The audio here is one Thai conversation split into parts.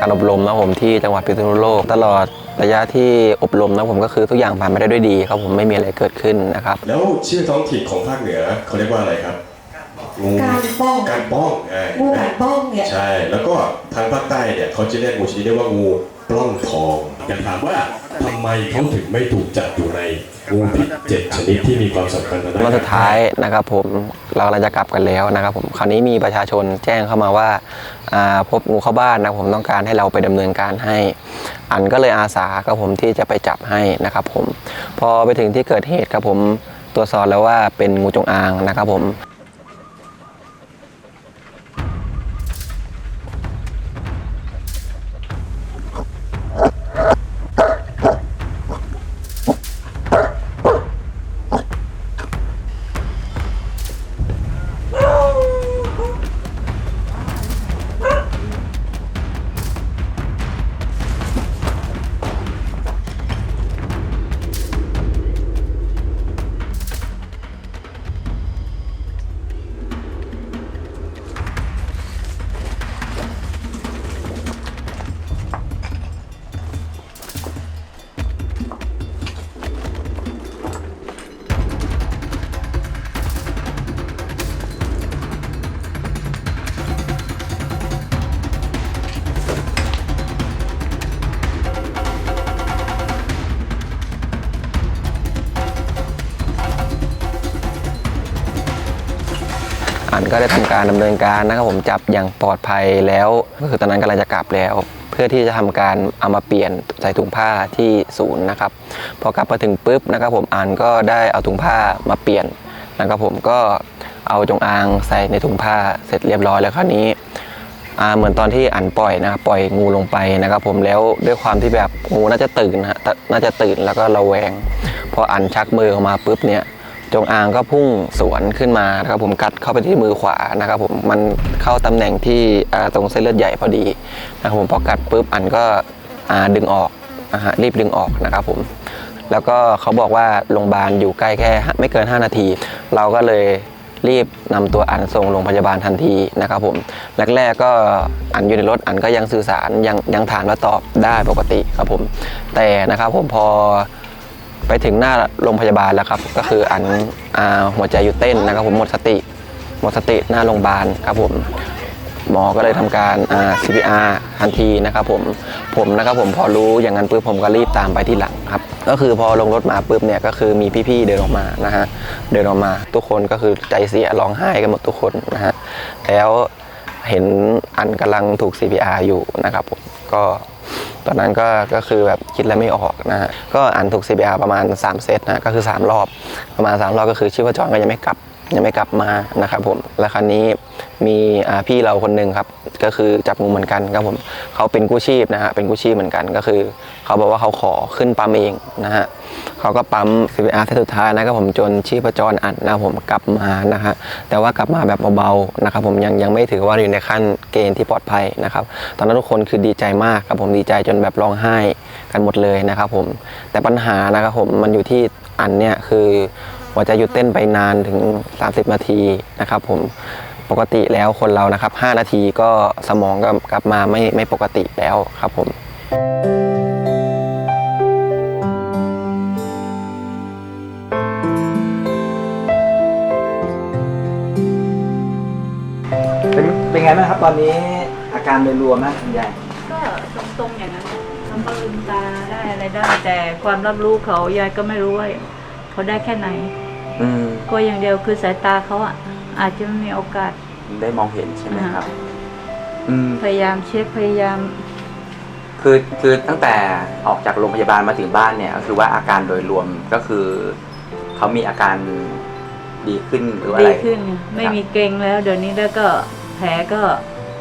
การอบรมนะครับผมที่จังหวัดพิษณุโลก ตลอดระยะที่อบรมนะครับผมก็คือทุกอย่างผ่านไปได้ด้วยดีครับผมไม่มีอะไรเกิดขึ้นนะครับ แล้วชื่อท้องถิ่นของภาคเหนือเขาเรียกว่าอะไรครับงูการป้องการป้องอ่างูการป้องเนี่ยใช่ แล้วก็ทางภาคใต้เนี่ยเขาจะเรียกงูชนิดนี้ว่างูปล้องทอง อยากถามว่าทำไมเขาถึงไม่ถูกจัดอยู่ในงูพิษเจ็ดชนิดที่มีความสำคัญทางด้านวันสุดท้ายนะครับผมเรากำลังจะกลับกันแล้วนะครับผมคราวนี้มีประชาชนแจ้งเข้ามาว่าอ่าพบงูเข้าบ้านนะครับผมต้องการให้เราไปดำเนินการให้ อันก็เลยอาสาครับผมที่จะไปจับให้นะครับผมพอไปถึงที่เกิดเหตุครับผมตรวจสอบแล้วว่าเป็นงูจงอางนะครับผม ก็ได้ทำการดำเนินการนะครับผมจับอย่างปลอดภัยแล้ว ก็คือตอนนั้นกำลังจะกลับแล้ว เพื่อที่จะทำการเอามาเปลี่ยนใส่ถุงผ้าที่ศูนย์นะครับพอกลับมาถึงปุ๊บนะครับผมอันก็ได้เอาถุงผ้ามาเปลี่ยนนะครับผมก็เอาจงอางใส่ในถุงผ้าเสร็จเรียบร้อยแล้วคราวนี้เหมือนตอนที่อันปล่อยนะปล่อยงูลงไปนะครับผมแล้วด้วยความที่แบบงูน่าจะตื่นนะฮะน่าจะตื่นแล้วก็ระแวง พออันชักมือออกมาปุ๊บเนี่ย จงอางก็พุ่งสวนขึ้นมานะครับผมกัดเข้าไปที่มือขวานะครับผมมันเข้าตำแหน่งที่ตรงเส้นเลือดใหญ่พอดีนะครับผมพอกัดปุ๊บอันก็ดึงออกนะฮะรีบดึงออกนะครับผมแล้วก็เขาบอกว่าโรงพยาบาลอยู่ใกล้แค่ไม่เกิน 5 นาที เราก็เลยรีบนำตัวอันส่งโรงพยาบาลทันทีนะครับผมแรกๆก็อันอยู่ในรถอันก็ยังสื่อสารยังยังถามและตอบได้ปกติครับผมแต่นะครับผมพอ ไปถึงหน้าโรงพยาบาลแล้วครับ ก็คืออันอหัวใจหยุดเต้นนะครับ ผมหมดสติหมดสติหน้าโรงพยาบาลครับผมหมอก็เลยทำการ CPR ทันทีนะครับผมผมนะครับผมพอรู้อย่างนั้นปุ๊บผมก็รีบตามไปที่หลังครับ ก็คือพอลงรถมาปุ๊บเนี่ยก็คือมีพี่ๆเดินออกมานะฮะเดินออกมา ทุกคนก็คือใจเสียร้องไห้กันหมดทุกคนนะฮะแล้วเห็นอันกำลังถูก CPR อยู่นะครับผมก็ ตอนนั้นก็ก็คือแบบคิดแล้วไม่ออกนะฮะก็อ่านถูก CPR ประมาณ 3 เซตนะก็คือ 3 รอบประมาณ 3 รอบก็คือชีพจรก็ยังไม่กลับ ยังไม่กลับมานะครับผมแล้วคราวนี้มีพี่เราคนหนึ่งครับ ก็คือจับงูเหมือนกันครับผมเขาเป็นกู้ชีพนะฮะเป็นกู้ชีพเหมือนกันก็คือ เขาบอกว่าเขาขอขึ้นปั๊มเองนะฮะเขาก็ปั๊ม CPR เซตสุดท้ายนะครับผมจนชีพจรอัดนะครับผมกลับมานะฮะแต่ว่ากลับมาแบบเบาๆนะครับผมยังยังไม่ถือว่าอยู่ในขั้นเกณฑ์ที่ปลอดภัยนะครับตอนนั้นทุกคนคือดีใจมากครับผมดีใจจนแบบร้องไห้กันหมดเลยนะครับผมแต่ปัญหานะครับผมมันอยู่ที่อันเนี่ยคือ หัวใจหยุดเต้นไปนานถึง 30 นาทีนะครับผมปกติแล้วคนเรานะครับ 5 นาทีก็สมองก็กลับมาไม่ไม่ปกติแล้วครับผมเป็นเป็นไงบ้างครับตอนนี้อาการโดยรวมนะคุณยายก็ตรงๆอย่างนั้นเขาก็ลืมตาได้อะไรได้ แต่ความรับรู้เขายายก็ไม่รู้ว่า เขาได้แค่ไหน อืมก็อย่างเดียวคือสายตาเขาอะอาจจะไม่มีโอกาส ได้มองเห็นใช่ไหมครับ อืม พยายามเช็คพยายาม คือคือตั้งแต่ออกจากโรงพยาบาลมาถึงบ้านเนี่ยก็คือว่าอาการโดยรวมก็คือเขามีอาการดีขึ้นหรือว่าอะดีไรขึ้นไม่มีเกร็งแล้ว เดี๋ยวนี้แล้วก็แผลก็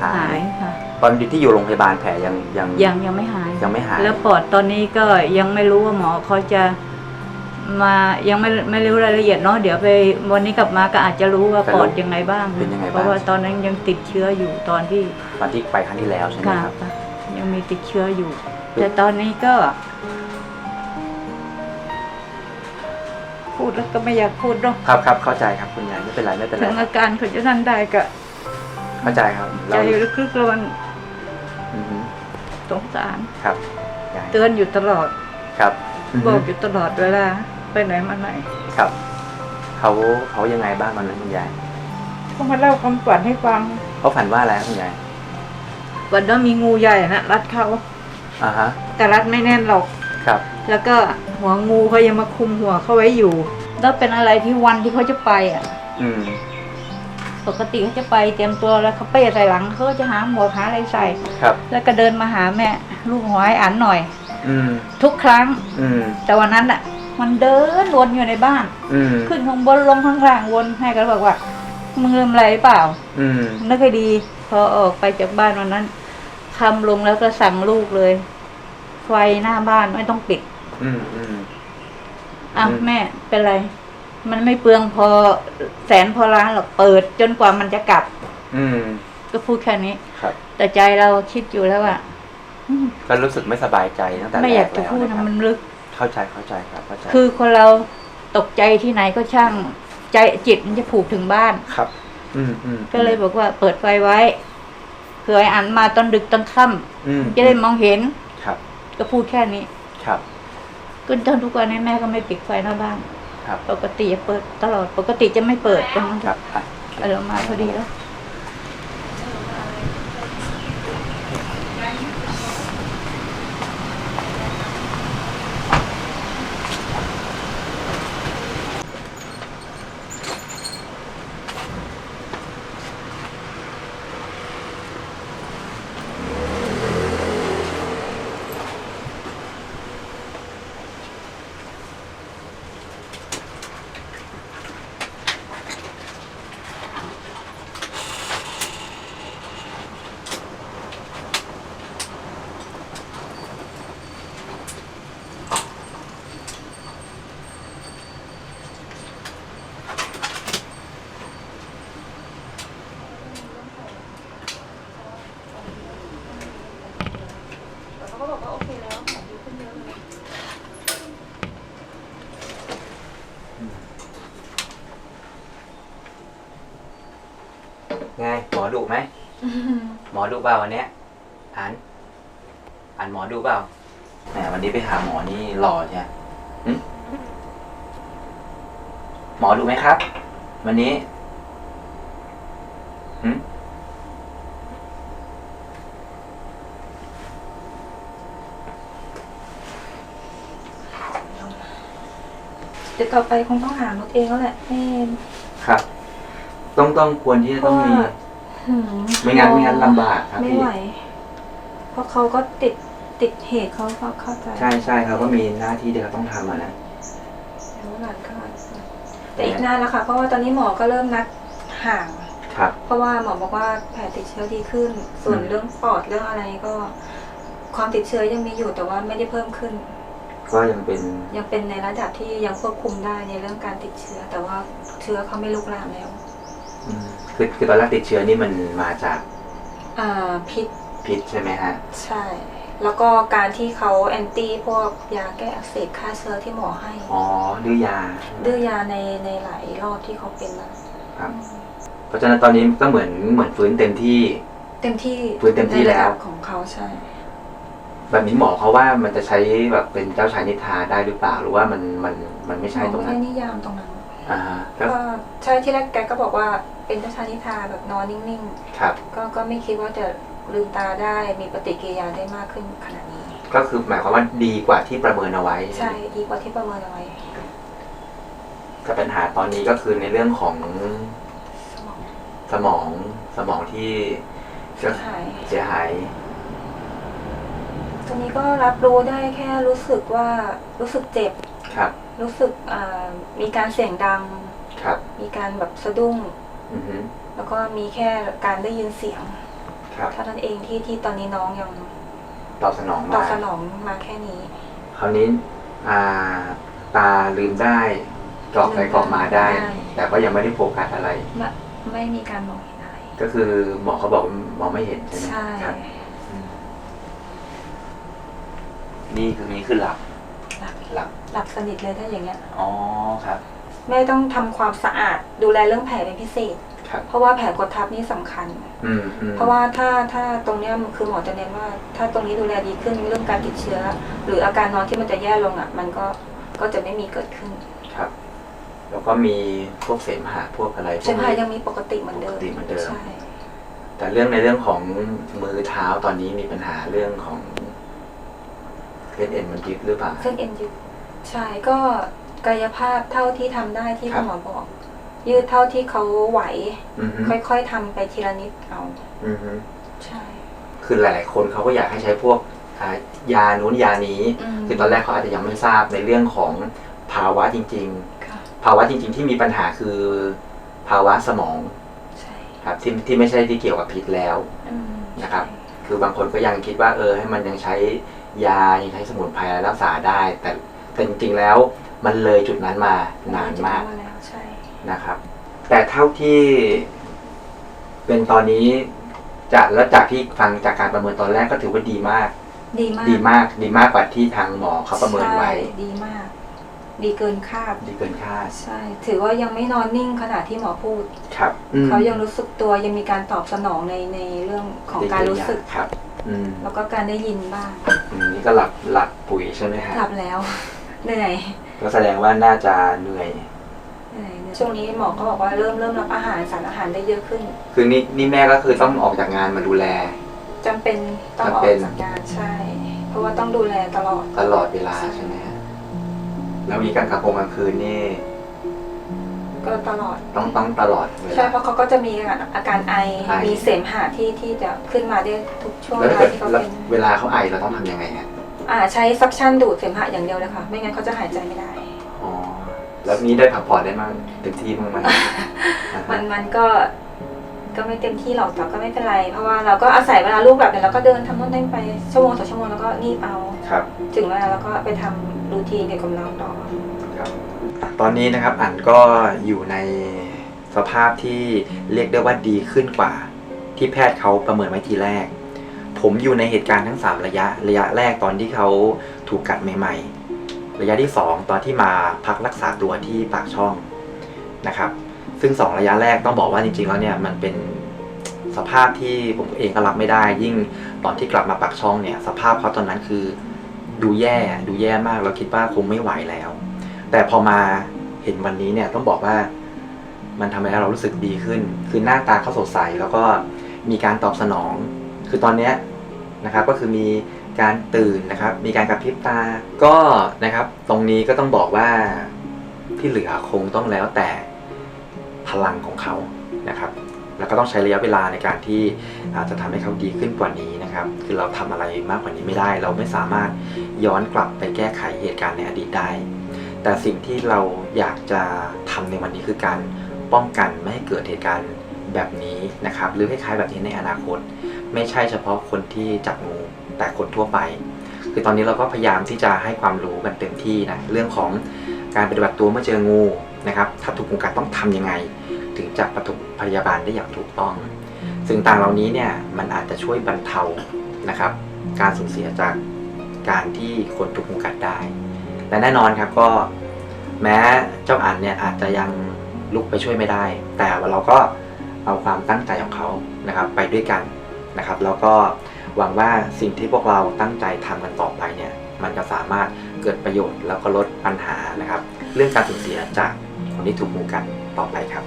หาหาย ยค่ะ ตอนที่อยู่โรงพยาบาลแผลยังยังยังยังไม่หาย ยังไม่หายแล้วปอดตอนนี้ก็ยังไม่รู้ว่าหมอเขาจะ มายังไม่ไม่รู้รายละเอียดเนาะเดี๋ยวไปวันนี้กลับมาก็อาจจะรู้ว่าปอดยังไงบ้างเป็นยังไงเพบ้างราะว่าตอนนั้นยังติดเชื้ออยู่ตอนที่ตอนที่ไปครั้งที่แล้วใช่ไหมค่ะครับค่ะยังมีติดเชื้ออยู่ แต่ตอนนี้ก็ พูดแล้วก็ไม่อยากพูดเนาะครับครับเข้าใจครับคุณยายไม่เป็นไรไม่เป็นไรถึงอาการเขาจะนั่นได้ก็เข้าใจครับใจเราลึกๆแล้วมันอือฮึสงสาร ครับยายเตือนอยู่ตลอด ครับบอกอยู่ตลอดเวลา ไปไหนมาไหนครับ เขาเขายังไงบ้างวันนั้นคุณยายก็มาเล่าความฝันให้ฟังเขาฝันว่าอะไรครับคุณยายวันนั้นมีงูใหญ่นะรัดเขาอ่าฮะ แต่รัดไม่แน่นหรอกครับ แล้วก็หัวงูเขายังมาคุมหัวเขาไว้อยู่ แล้วเป็นอะไรที่วันที่เขาจะไปอะ อืมปกติเขาจะไปเตรียมตัวแล้วเขาเป้ใส่หลังเขาก็จะหาหมวกหาอะไรใส่ ครับ แล้วก็เดินมาหาแม่ลูกหัวให้อันหน่อย อืมทุกครั้ง อืมแต่วันนั้นอะ มันเดินวนอยู่ในบ้าน อืมขึ้นข้างบนลงข้างล่างวนให้ก็บอกว่า มึงลืมอะไรเปล่า อืมนึกให้ดี พอออกไปจากบ้านวันนั้นคำลงแล้วก็สั่งลูกเลย ไฟหน้าบ้านไม่ต้องปิดอืมอืมอะอืม แม่เป็นไร มันไม่เปลืองพอแสนพอล้านหรอกเปิด จนกว่ามันจะกลับ อืมก็พูดแค่นี้ ครับ แต่ใจเราคิดอยู่แล้วว่าอืมก็รู้สึกไม่สบายใจตั้งแต่ไม่อยากจะแรพูดแล้วนะครับมันลึก เข้าใจเข้าใจครับเข้าใจคือคนเราตกใจที่ไหนก็ช่าง ใจจิตมันจะผูกถึงบ้าน ครับ อืมอืมก็เลยบอกว่าเปิดไฟไว้เผื่อไอ้อันมาตอนดึกตอนค่อืมำจะได้มองเห็น ครับ ก็พูดแค่นี้ครับ ก็จนทุกวันนี้แม่ก็ไม่ปิดไฟหน้าบ้าน ครับ ปกติจะเปิดตลอด ปกติจะไม่เปิดตรงนั้นครับอะ เอาเรามาพอดีแล้ว ไงหมอดุไหมหมอดูเปล่าวันเนี้ยอ่านอ่านหมอดูเปล่าแหมวันนี้ไปหาหมอนี่หล่อใช่ไหมหมอดูไหมครับ วันนี้ เดี๋ยวต่อไปคงต้องหารถเองแล้วแหละแม่ครับ ต้องต้องควรที่จะต้องมี หืมไม่งั้นไม่งั้นลำบากครับไม่พี่ ไหว เพราะเขาก็ติดติดเหตุเขาก็เข้าใจใช่ใช่เขาก็มีหน้าที่ที่เขาต้องทำอะนะเดี๋ยวหลานก็แต่อีกนานแล้วค่ะ เพราะว่าตอนนี้หมอก็เริ่มนัดห่าง ครับ เพราะว่าหมอบอกว่าแผลติดเชื้อดีขึ้น ส่วนอืม เรื่องปอดเรื่องอะไรก็ ความติดเชื้อยังมีอยู่แต่ว่าไม่ได้เพิ่มขึ้น ก็ยังเป็นยังเป็นในระดับที่ยังควบคุมได้ในเรื่องการติดเชื้อ แต่ว่าเชื้อเขาไม่ลุกลามแล้วอืมคือคือตอนแรกติดเชื้อนี่มันมาจากอ่าพิษพิษใช่ไหมฮะ ใช่ แล้วก็การที่เขาแอนตี้พวกยาแก้อักเสบฆ่าเชื้อที่หมอให้ อ๋อดื้อยา ดื้อยาในในหลายรอบที่เขาเป็นมาครับ เพราะฉะนั้นตอนนี้ก็เหมือนเหมือนฟื้นเต็มที่ เต็มที่ฟื้นเต็มที่แล้วในระดับของเขาใช่ แบบนี้หมอเขาว่ามันจะใช้แบบเป็นเจ้าชายนิทราได้หรือเปล่าหรือว่ามันมันมันไม่หใช่มอตรงไม่นั้ได้นนิยามตรงนั้นอ่าฮะก็ก็ใช่ที่แรกแกก็บอกว่าเป็นเจ้าชายนิทราแบบนอนนิ่งครับ ๆ ก็ก็ไม่คิดว่าจะลืมตาได้มีปฏิกิริยาได้มากขึ้นขนาดนี้ ก็คือหมายความว่าดีกว่าที่ประเมินเอาไว้ ใช่ดีกว่าที่ประเมินเอาไว้แต่ปัญหาตอนนี้ก็คือในเรื่องของสมองสมองสมองที่เสียหายเสียหาย ตอนนี้ก็รับรู้ได้แค่รู้สึกว่ารู้สึกเจ็บ ครับ รู้สึกอ่ามีการเสียงดัง ครับ มีการแบบสะดุ้ง อือฮึแล้วก็มีแค่การได้ยินเสียงครับ เท่านั้นเองที่ที่ตอนนี้น้องยังตอบสนองตอมาบสนองมาแค่นี้ คราวนี้อ่าตาลืมได้กรอกไปกรอกมาได้ ได้ แต่ก็ยังไม่ได้โฟกัสอะไร ไม่ไม่มีการมองเห็นอะไรก็คือหมอเขาบอกว่ามองไม่เห็นใช่ไหมใช่ ครับอืม นี่คือนี้คือหลับหลับหลับหลับสนิทเลยถ้าอย่างเงี้ย อ๋อครับ แม่ต้องทำความสะอาดดูแลเรื่องแผลเป็นพิเศษคครับ เพราะว่าแผลกดทับนี่สำคัญ อืมอืมเพราะว่าถ้าถ้าตรงเนี้ยคือหมอจะเน้นว่า ถ้าตรงนี้ดูแลดีขึ้นเรื่องการติดเชื้อ หรืออาการนอนที่มันจะแย่ลงอะ มันก็ก็จะไม่มีเกิดขึ้นครับ แล้วก็มีพวกเสมหะพวกอะไรพวกใช่ไหมนี้ยังมีปกติเหมือนเดิมปกติเหมือนเดิม ใช่แต่เรื่องในเรื่องของมือเท้าตอนนี้มีปัญหาเรื่องของ เส้นเอ็นมันยึดหรือเปล่า เส้นเอ็นยึดใช่ก็กายภาพเท่าที่ทำได้ที่ครัคุบณหมอบอก ยืดเท่าที่เขาไหวอือฮึค่อยๆทำไปทีละนิดเอาอือฮึใช่ คือหลายๆคนเขาก็อยากให้ใช้พวกอ่ายานู้นยานี้มคือตอนแรกเขาอาจจะยังไม่ทราบในเรื่องของภาวะจริงค่ะๆภาวะจริง ๆ ที่มีปัญหาคือภาวะสมองใช่ครับที่ที่ไม่ใช่ที่เกี่ยวกับพิษแล้วอืมนะครับ คือบางคนก็ยังคิดว่าเออ ให้มันยังใช้ ยายังใช้สมุนไพรรักษาได้ แต่แต่จริงๆแล้วมันเลยจุดนั้นมาใช่นานมากจะแล้วใช่นะครับ แต่เท่าที่เป็นตอนนี้จากแล้วจากที่ฟังจากการประเมินตอนแรกก็ถือว่าดีมาก ดีมาก ดีมากดีมากกว่าที่ทางหมอเขาประเมินไว้ใช่ดีมาก ดีเกินคาด ดีเกินคาด ใช่ ถือว่ายังไม่นอนนิ่งขนาดที่หมอพูด ครับอืมเขายังรู้สึกตัวยังมีการตอบสนองในในเรื่องของการรู้สึกครับ อืมแล้วก็การได้ยินบ้าง อืมนี่ก็หลับหลับปุ๋ยใช่ไหมฮะหลับแล้วเหนื่อยก็แสดงว่าน่าจะเหนื่อย เหนื่อยเหนื่อยช่วงนี้หมอก็บอกว่าเริ่มเริ่มรับอาหารสารอาหารได้เยอะขึ้นคือนี่นี่แม่ก็คือต้องออกจากงานมาดูแล จำเป็นต้องออกจำเป็น จากงานใช่ เพราะว่าต้องดูแลตลอดตลอดเวลาใช่ไหมฮะแล้วมีการกลางกงกลางคืนนี่ ก็ตลอด ต้องต้องตลอดเวใช่ลา เพราะเขาก็จะมีอาการไอไอ มีเสมหะที่ที่จะขึ้นมาได้ทุกช่วงแล้วเวถ้าลาเกิดที่เขาแล้วเป็นเวลาเขาไอเราต้องทำยังไงฮะอ่าใช้ซักชั่นดูดเสมหะอย่างเดียวเลยค่ะ ไม่งั้นเขาจะหายใจไม่ได้ อ๋อแล้วนี้ได้พักผ่อนได้มั้งเต็มที่มั้างไหมมันมันก็ก็ไม่เต็มที่หรอกแต่ก็ไม่เป็นไร เพราะว่าเราก็อาศัยเวลาลูกแบบเนี่ยเราก็เดินทำโน่นนั่นไปชั่วโมงสองชั่วโมงแล้วก็งีบเอา ครับ ถึงเวลาเราก็ไปทำรูทีนเกี่ยวกับเราต่อครับ ตอนนี้นะครับอันก็อยู่ในสภาพที่เรียกได้ว่าดีขึ้นกว่า ที่แพทย์เขาประเมินไว้ทีแรก ผมอยู่ในเหตุการณ์ทั้ง 3 ระยะ ระยะแรกตอนที่เขาถูกกัดใหม่ ๆ ระยะที่ 2 ตอนที่มาพักรักษาตัวที่ปากช่องนะครับ ซึ่ง 2 ระยะแรกต้องบอกว่าจริงๆแล้วเนี่ยมันเป็นสภาพที่ผมเองก็รับไม่ได้ ยิ่งตอนที่กลับมาปากช่องเนี่ย สภาพเขาตอนนั้นคือ ดูแย่ดูแย่มากเราคิดว่าคงไม่ไหวแล้ว แต่พอมาเห็นวันนี้เนี่ยต้องบอกว่ามันทำให้เรารู้สึกดีขึ้น คือหน้าตาเขาสดใสแล้วก็มีการตอบสนอง คือตอนเนี้ยนะครับก็คือมีการตื่นนะครับ มีการกระพริบตาก็นะครับ ตรงนี้ก็ต้องบอกว่าที่เหลือคงต้องแล้วแต่พลังของเขานะครับ แล้วก็ต้องใช้ระยะเวลาในการที่อาจจะทำให้เขาดีขึ้นกว่านี้นะครับ คือเราทำอะไรมากกว่านี้ไม่ได้ เราไม่สามารถย้อนกลับไปแก้ไขเหตุการณ์ในอดีตได้ แต่สิ่งที่เราอยากจะทำในวันนี้คือการป้องกันไม่ให้เกิดเหตุการณ์แบบนี้นะครับ หรือคล้ายๆแบบนี้ในอนาคต ไม่ใช่เฉพาะคนที่จับงูแต่คนทั่วไป คือตอนนี้เราก็พยายามที่จะให้ความรู้กันเต็มที่นะเรื่องของการปฏิบัติตัวเมื่อเจองูนะครับ ถ้าถูกงูกัดต้องทำยังไง ถึงจะปฐมพยาบาลได้อย่างถูกต้องสิ่งต่างเหล่านี้เนี่ยมันอาจจะช่วยบรรเทานะครับ การสูญเสียจากการที่คนถูกงูกัดได้ และแน่นอนครับก็แม้เจ้าอันเนี่ยอาจจะยังลุกไปช่วยไม่ได้ แต่เราก็เอาความตั้งใจของเขานะครับไปด้วยกันนะครับ แล้วก็หวังว่าสิ่งที่พวกเราตั้งใจทำกันต่อไปเนี่ยมันจะสามารถเกิดประโยชน์แล้วก็ลดปัญหานะครับ เรื่องการสูญเสียจากคนที่ถูกมูกันต่อไปครับ